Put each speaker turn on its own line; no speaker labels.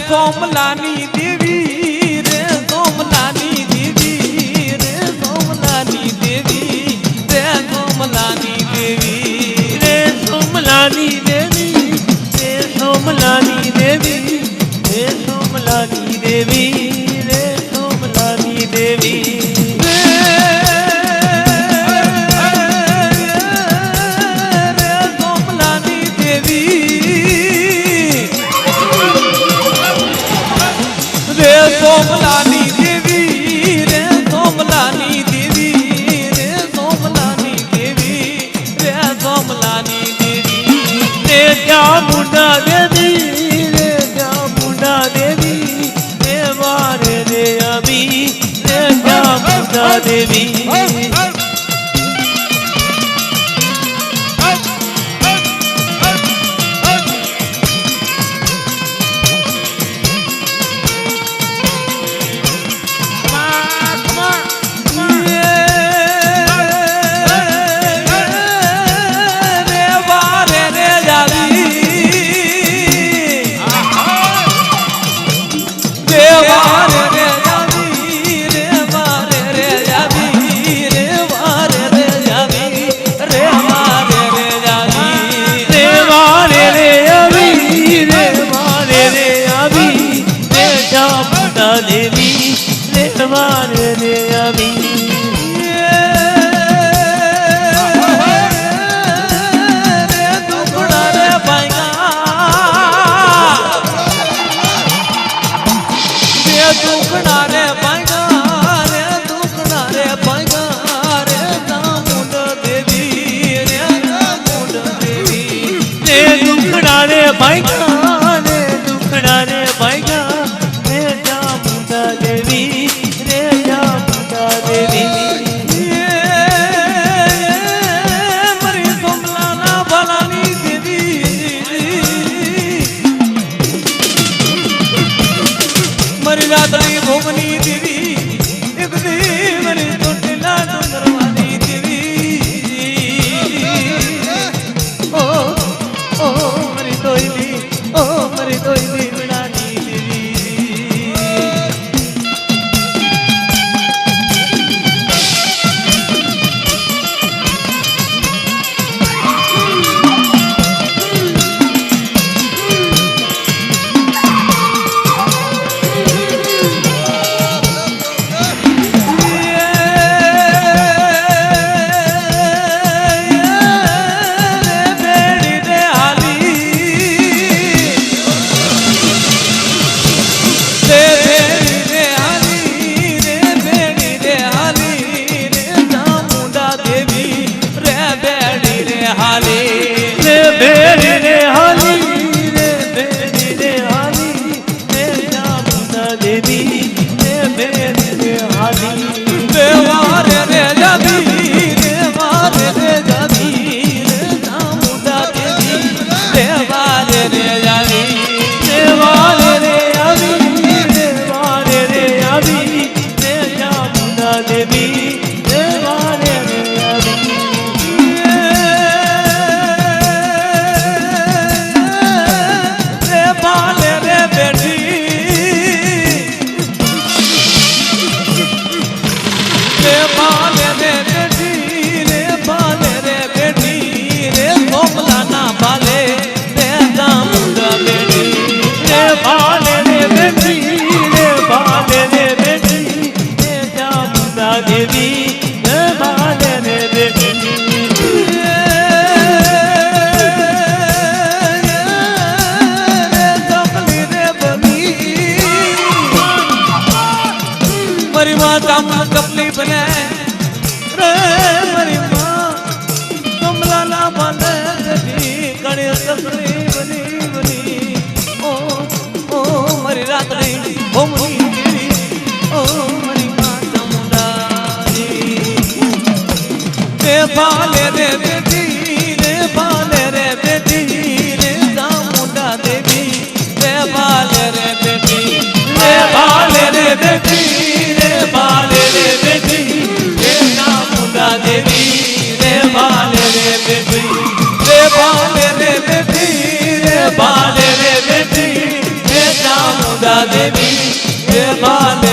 સોમલાની દેવી રે સોમલાની દેવી રે સોમલાની દેવી રે સોમલાની દેવી
રે સોમલાની દેવી રે સોમલાની દેવી રે સોમલાની દેવી રે સોમલાની દેવી
રે સોમલાની દેવી Dünya devi রে আমি la રે ભાલે રે બેઠી રે ભાલે રે બેઠી રે ગોમલાના ભાલે, રે દામુંડા બેઠી
રે ભાલે રે બેઠી
કમલા કપલી બને. રે મારી માં કમલા ના બને જતી da demir, bir